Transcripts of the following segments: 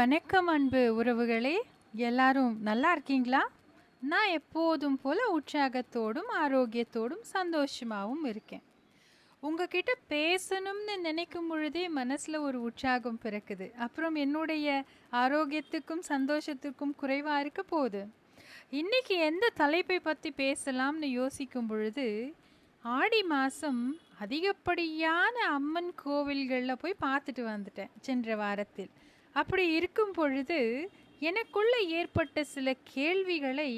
வணக்கம் அன்பு உறவுகளே. எல்லாரும் நல்லா இருக்கீங்களா? நான் எப்போதும் போல உற்சாகத்தோடும் ஆரோக்கியத்தோடும் சந்தோஷமாகவும் இருக்கேன். உங்ககிட்ட பேசணும்னு நினைக்கும் பொழுதே மனசில் ஒரு உற்சாகம் பிறக்குது. அப்புறம் என்னுடைய ஆரோக்கியத்துக்கும் சந்தோஷத்துக்கும் குறைவாக இருக்க போகுது. இன்னைக்கு எந்த தலைப்பை பற்றி பேசலாம்னு யோசிக்கும் பொழுது ஆடி மாதம் அதிகப்படியான அம்மன் கோவில்களில் போய் பார்த்துட்டு வந்துட்டேன் சென்ற வாரத்தில். அப்படி இருக்கும் பொழுது எனக்குள்ள ஏற்பட்ட சில கேள்விகளை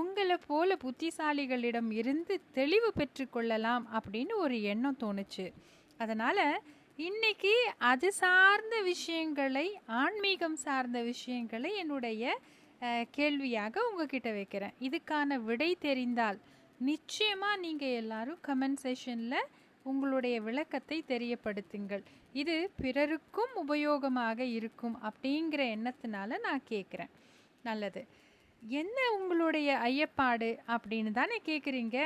உங்களை போல புத்திசாலிகளிடம் இருந்து தெளிவு பெற்றுக்கொள்ளலாம் அப்படின்னு ஒரு எண்ணம் தோணுச்சு. அதனால் இன்னைக்கு அது சார்ந்த விஷயங்களை ஆன்மீகம் சார்ந்த விஷயங்களை என்னுடைய கேள்வியாக உங்ககிட்ட வைக்கிறேன். இதுக்கான விடை தெரிந்தால் நிச்சயமாக நீங்கள் எல்லாரும் கமெண்ட் செஷனில் உங்களுடைய விளக்கத்தை தெரியப்படுத்துங்கள். இது பிறருக்கும் உபயோகமாக இருக்கும் அப்படிங்கிற எண்ணத்தினால நான் கேட்குறேன் நல்லது. என்ன உங்களுடைய ஐயப்பாடு அப்படின்னு தானே கேட்குறீங்க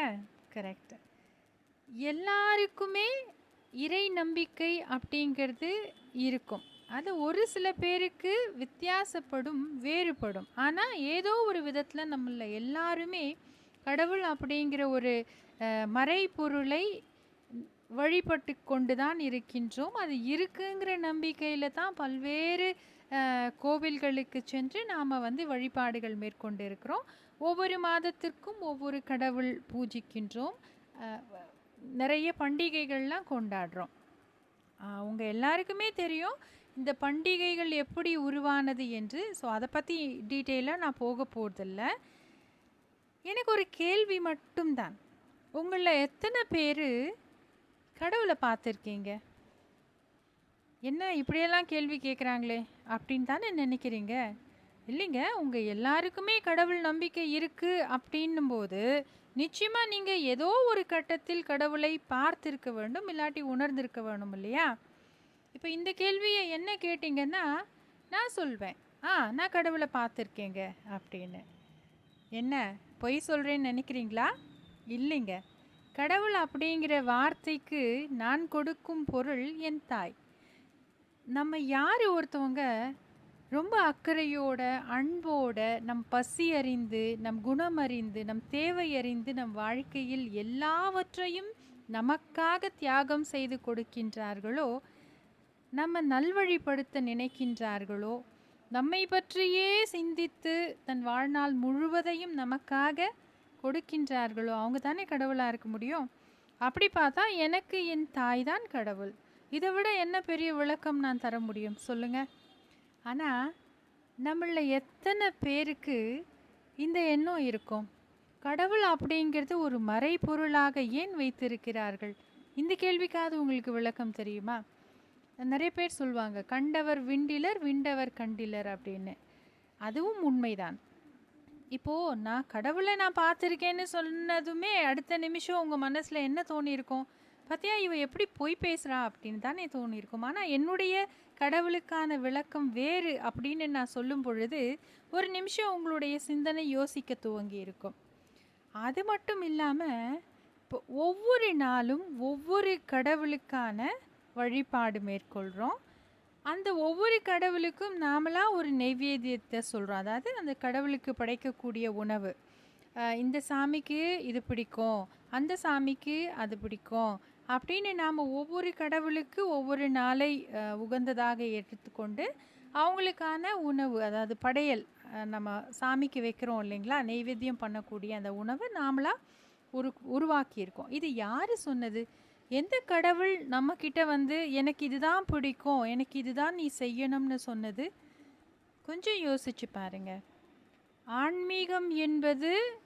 கரெக்ட் எல்லாருக்குமே இறை நம்பிக்கை அப்படிங்கிறது இருக்கும். அது ஒரு சில பேருக்கு வித்தியாசப்படும் வேறுபடும். ஆனால் ஏதோ ஒரு விதத்தில் நம்மள எல்லாருமே கடவுள் அப்படிங்கிற ஒரு மறைப்பொருளை மறைபொருளை வழிபட்டு கொண்டு தான் இருக்கின்றோம். அது இருக்குங்கிற நம்பிக்கையில் தான் பல்வேறு கோவில்களுக்கு சென்று நாம் வந்து வழிபாடுகள் மேற்கொண்டு இருக்கிறோம் ஒவ்வொரு மாதத்திற்கும் ஒவ்வொரு கடவுள் பூஜிக்கின்றோம். நிறைய பண்டிகைகள்லாம் கொண்டாடுறோம். உங்கள் எல்லாருக்குமே தெரியும் இந்த பண்டிகைகள் எப்படி உருவானது என்று. ஸோ அதை பற்றி டீட்டெயிலாக நான் போக போகிறதில்ல எனக்கு ஒரு கேள்வி மட்டும்தான். உங்களில் எத்தனை பேர் கடவுளை பார்த்துருக்கீங்க. என்ன இப்படியெல்லாம் கேள்வி கேட்குறாங்களே அப்படின்னு தானே நினைக்கிறீங்க? இல்லைங்க உங்கள் எல்லாருக்குமே கடவுள் நம்பிக்கை இருக்குது அப்படின்னும் போது நிச்சயமாக நீங்கள் ஏதோ ஒரு கட்டத்தில் கடவுளை பார்த்துருக்க வேண்டும் இல்லாட்டி உணர்ந்திருக்க வேணும் இல்லையா? இப்போ இந்த கேள்வியை என்ன கேட்டிங்கன்னா நான் சொல்வேன். ஆ நான் கடவுளை பார்த்துருக்கேங்க அப்படின்னு. என்ன பொய் சொல்கிறேன்னு நினைக்கிறீங்களா? இல்லைங்க. கடவுள் அப்படிங்கிற வார்த்தைக்கு நான் கொடுக்கும் பொருள் என் தாய். நம்ம யார் ஒருத்தவங்க ரொம்ப அக்கறையோட அன்போட நம் பசி அறிந்து நம் குணம் அறிந்து நம் தேவை அறிந்து நம் வாழ்க்கையில் எல்லாவற்றையும் நமக்காக தியாகம் செய்து கொடுக்கின்றார்களோ நம்ம நல்வழிப்படுத்த நினைக்கின்றார்களோ நம்மை பற்றியே சிந்தித்து தன் வாழ்நாள் முழுவதையும் நமக்காக கொடுக்கின்றார்களோ? அவங்க தானே கடவுளாக இருக்க முடியும்? அப்படி பார்த்தா எனக்கு என் தாய் தான் கடவுள். இதை விட என்ன பெரிய விளக்கம் நான் தர முடியும்? சொல்லுங்கள் ஆனால் நம்மள எத்தனை பேருக்கு இந்த எண்ணம் இருக்கும்? கடவுள் அப்படிங்கிறது ஒரு மறைபொருளாக ஏன் வைத்திருக்கிறார்கள்? இந்த கேள்விக்காவது உங்களுக்கு விளக்கம் தெரியுமா? நிறைய பேர் சொல்லுவாங்க கண்டவர் விண்டிலர் விண்டவர் கண்டிலர் அப்படின்னு. அதுவும் உண்மைதான். இப்போது நான் கடவுளை நான் பார்த்துருக்கேன்னு சொன்னதுமே அடுத்த நிமிஷம் உங்கள் மனசில் என்ன தோணியிருக்கும்? பார்த்தியா இவ எப்படி பொய் பேசுகிறா அப்படின்னு தானே தோணியிருக்கும். ஆனால் என்னுடைய கடவுளுக்கான விளக்கம் வேறு அப்படின்னு நான் சொல்லும் பொழுது ஒரு நிமிஷம் உங்களுடைய சிந்தனை யோசிக்க துவங்கி இருக்கும் அது மட்டும் இல்லாமல் இப்போ ஒவ்வொரு நாளும் ஒவ்வொரு கடவுளுக்கான வழிபாடு மேற்கொள்கிறோம் அந்த ஒவ்வொரு கடவுளுக்கும் நாமளாக ஒரு நெய்வேத்தியத்தை சொல்கிறோம் அதாவது அந்த கடவுளுக்கு படைக்கக்கூடிய உணவு. இந்த சாமிக்கு இது பிடிக்கும் அந்த சாமிக்கு அது பிடிக்கும் அப்படின்னு நாம் ஒவ்வொரு கடவுளுக்கு ஒவ்வொரு நாளை உகந்ததாக எடுத்துக்கொண்டு அவங்களுக்கான உணவு அதாவது படையல் நம்ம சாமிக்கு வைக்கிறோம் இல்லைங்களா? நெய்வேத்தியம் பண்ணக்கூடிய அந்த உணவை நாமளா உரு உருவாக்கியிருக்கோம். இது யார் சொன்னது? எந்த கடவுள் நம்மக்கிட்ட வந்து எனக்கு இதுதான் பிடிக்கும் எனக்கு இதுதான் நீ செய்யணும்னு சொன்னது? கொஞ்சம் யோசிச்சு பாருங்க. ஆன்மீகம் என்பது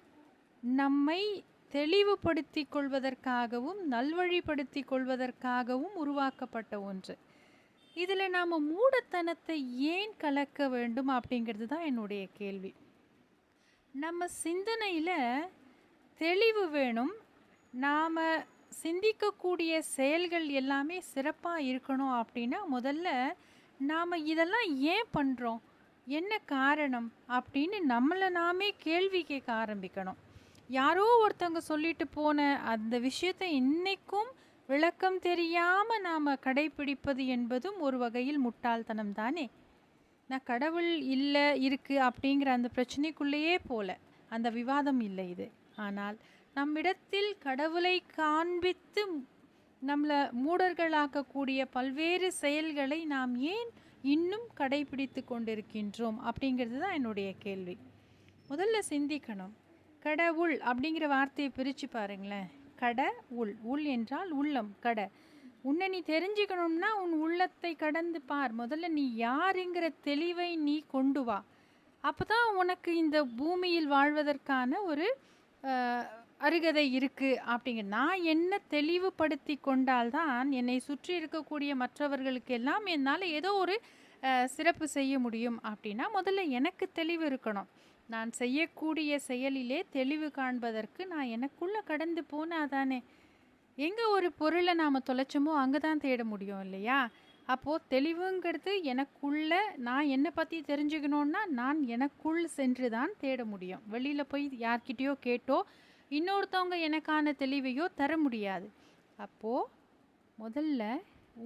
நம்மை தெளிவுபடுத்தி கொள்வதற்காகவும் நல்வழிப்படுத்திக் கொள்வதற்காகவும் உருவாக்கப்பட்ட ஒன்று. இதில் நாம் மூடத்தனத்தை ஏன் கலக்க வேண்டும் அப்படிங்கிறது தான் என்னுடைய கேள்வி. நம்ம சிந்தனையில் தெளிவு வேணும். நாம் சிந்திக்கக்கூடிய செயல்கள் எல்லாமே சிறப்பாக இருக்கணும் அப்படின்னா முதல்ல நாம் இதெல்லாம் ஏன் பண்ணுறோம் என்ன காரணம்? அப்படின்னு நம்மளை நாமே கேள்வி கேட்க ஆரம்பிக்கணும். யாரோ ஒருத்தவங்க சொல்லிட்டு போன அந்த விஷயத்தை இன்றைக்கும் விளக்கம் தெரியாமல் நாம் கடைபிடிப்பது என்பதும் ஒரு வகையில் முட்டாள்தனம் தானே? நான் கடவுள் இல்லை இருக்குது அப்படிங்கிற அந்த பிரச்சனைக்குள்ளேயே போல. அந்த விவாதம் இல்லை இது. ஆனால் நம்மிடத்தில் கடவுளை காண்பித்து நம்மளை மூடர்களாக்கக்கூடிய பல்வேறு செயல்களை நாம் ஏன் இன்னும் கடைபிடித்து கொண்டிருக்கின்றோம் அப்படிங்கிறது தான் என்னுடைய கேள்வி. முதல்ல சிந்திக்கணும். கடவுள் அப்படிங்கிற வார்த்தையை பிரித்து பாருங்களேன். கட உள். உள் என்றால் உள்ளம் கட. உன்னை நீ தெரிஞ்சுக்கணும்னா உன் உள்ளத்தை கடந்து பார். முதல்ல நீ யாருங்கிற தெளிவை நீ கொண்டு வா. அப்போ தான் உனக்கு இந்த பூமியில் வாழ்வதற்கான ஒரு அருகதை இருக்குது அப்படிங்க நான் என்ன தெளிவுபடுத்தி கொண்டால்தான் என்னை சுற்றி இருக்கக்கூடிய மற்றவர்களுக்கு எல்லாம் என்னால் ஏதோ ஒரு சிறப்பு செய்ய முடியும் அப்படின்னா முதல்ல எனக்கு தெளிவு இருக்கணும். நான் செய்யக்கூடிய செயலிலே தெளிவு காண்பதற்கு நான் எனக்குள்ளே கடந்து போனால் தானே? எங்கே ஒரு பொருளை நாம் தொலைச்சோமோ அங்கே தான் தேட முடியும் இல்லையா? அப்போது தெளிவுங்கிறது எனக்குள்ள நான் என்னை பற்றி தெரிஞ்சுக்கணுன்னா நான் எனக்குள் சென்று தான் தேட முடியும். வெளியில் போய் யார்கிட்டயோ கேட்டோ இன்னொருத்தவங்க எனக்கான தெளிவையோ தர முடியாது. அப்போது முதல்ல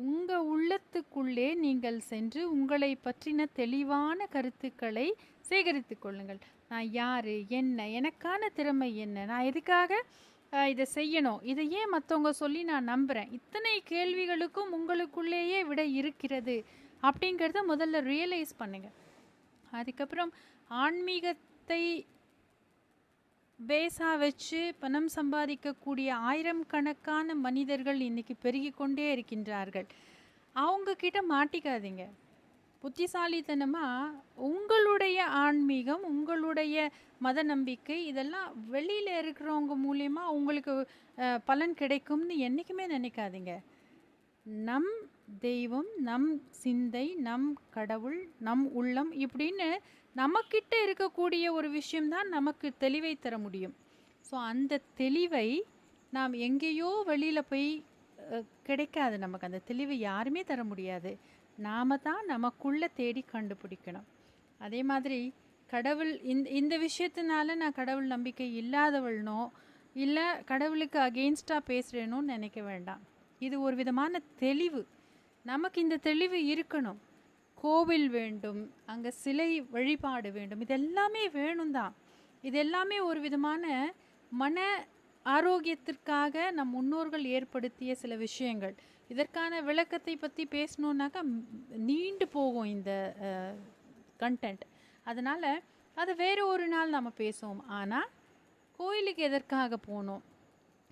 உங்கள் உள்ளத்துக்குள்ளே நீங்கள் சென்று உங்களை பற்றின தெளிவான கருத்துக்களை சேகரித்து கொள்ளுங்கள். நான் யார் என்ன எனக்கான திறமை என்ன நான் எதுக்காக இதை செய்யணும்? இதை ஏன் மற்றவங்க சொல்லி நான் நம்புகிறேன் இத்தனை கேள்விகளுக்கும் உங்களுக்குள்ளேயே விட இருக்கிறது அப்படிங்கிறத முதல்ல ரியலைஸ் பண்ணுங்கள் அதுக்கப்புறம் ஆன்மீகத்தை பேஸா வச்சு பணம் சம்பாதிக்கக்கூடிய ஆயிரம் கணக்கான மனிதர்கள் இன்றைக்கி பெருகி கொண்டே இருக்கின்றார்கள். அவங்கக்கிட்ட மாட்டிக்காதீங்க. புத்திசாலித்தனமாக உங்களுடைய ஆன்மீகம் உங்களுடைய மத நம்பிக்கை இதெல்லாம் வெளியில் இருக்கிறவங்க மூலயமா உங்களுக்கு பலன் கிடைக்கும்னு என்றைக்குமே நினைக்காதீங்க. நம் தெய்வம் நம் சிந்தை நம் கடவுள் நம் உள்ளம் இப்படின்னு நமக்கிட்ட இருக்கக்கூடிய ஒரு விஷயம்தான் நமக்கு தெளிவை தர முடியும். ஸோ அந்த தெளிவை நாம் எங்கேயோ வெளியில் போய் கிடைக்காது நமக்கு. அந்த தெளிவை யாருமே தர முடியாது. நாம தான் நமக்குள்ளே தேடி கண்டுபிடிக்கணும். அதே மாதிரி கடவுள் இந்த இந்த விஷயத்தினால நான் கடவுள் நம்பிக்கை இல்லாதவள்னோ இல்லை கடவுளுக்கு அகெயின்ஸ்டாக பேசுகிறேனோன்னு நினைக்க வேண்டாம். இது ஒரு விதமான தெளிவு. நமக்கு இந்த தெளிவு இருக்கணும். கோவில் வேண்டும் அங்கே சிலை வழிபாடு வேண்டும். இது எல்லாமே வேணும் தான் இது எல்லாமே ஒரு விதமான மன ஆரோக்கியத்திற்காக நம் முன்னோர்கள் ஏற்படுத்திய சில விஷயங்கள். இதற்கான விளக்கத்தை பற்றி பேசணுன்னாக்கா நீண்டு போகும் இந்த கண்டென்ட் அதனால் அது வேறு ஒரு நாள் நம்ம பேசுவோம். ஆனால் கோயிலுக்கு எதற்காக போனோம்?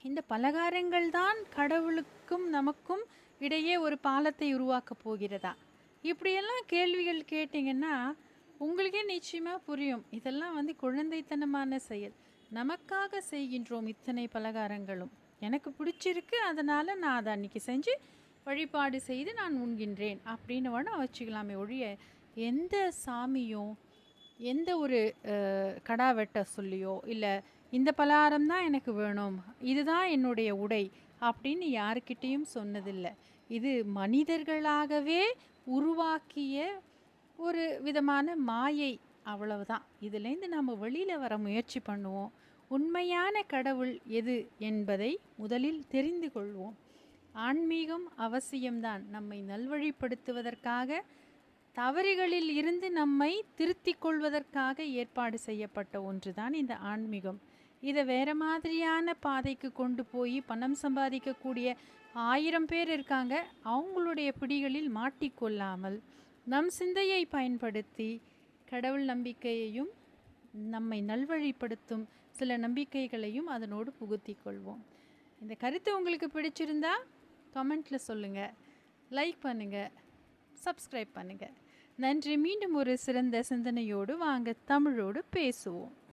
இந்த பலகாரங்கள் தான் கடவுளுக்கும் நமக்கும் இடையே ஒரு பாலத்தை உருவாக்கப் போகிறதா? இப்படியெல்லாம் கேள்விகள் கேட்டிங்கன்னா உங்களுக்கே நிச்சயமாக புரியும். இதெல்லாம் வந்து குழந்தைத்தனமான செயல். நமக்காக செய்கின்றோம் இத்தனை பலகாரங்களும். எனக்கு பிடிச்சிருக்கு அதனால் நான் அதை அன்னைக்கு செஞ்சு வழிபாடு செய்து நான் உண்கின்றேன் அப்படின்னு வேணால் வச்சுக்கலாமே ஒழிய எந்த சாமியும் எந்த ஒரு கடா வெட்ட சொல்லியோ இல்லை இந்த பலகாரம் தான் எனக்கு வேணும் இதுதான் என்னுடைய உடை அப்படின்னு யாருக்கிட்டேயும் சொன்னதில்லை. இது மனிதர்களாகவே உருவாக்கிய ஒரு விதமான மாயை அவ்வளவுதான். இதுலேருந்து நம்ம வெளியில் வர முயற்சி பண்ணுவோம். உண்மையான கடவுள் எது என்பதை முதலில் தெரிந்து கொள்வோம். ஆன்மீகம் அவசியம்தான். நம்மை நல்வழிப்படுத்துவதற்காக தவறுகளில் இருந்து நம்மை திருத்திக் கொள்வதற்காக ஏற்பாடு செய்யப்பட்ட ஒன்று தான் இந்த ஆன்மீகம். இதை வேற மாதிரியான பாதைக்கு கொண்டு போய் பணம் சம்பாதிக்கக்கூடிய ஆயிரம் பேர் இருக்காங்க. அவங்களுடைய பிடிகளில் மாட்டிக்கொள்ளாமல் நம் சிந்தையை பயன்படுத்தி கடவுள் நம்பிக்கையையும் நம்மை நல்வழிப்படுத்தும் சில நம்பிக்கைகளையும் அதனோடு புகுத்தி கொள்வோம். இந்த கருத்து உங்களுக்கு பிடிச்சிருந்தா கமெண்ட்டில் சொல்லுங்கள் லைக் பண்ணுங்கள் சப்ஸ்கிரைப் பண்ணுங்கள் நன்றி. மீண்டும் ஒரு சிறந்த சிந்தனையோடு வாங்க தமிழோடு பேசுவோம்.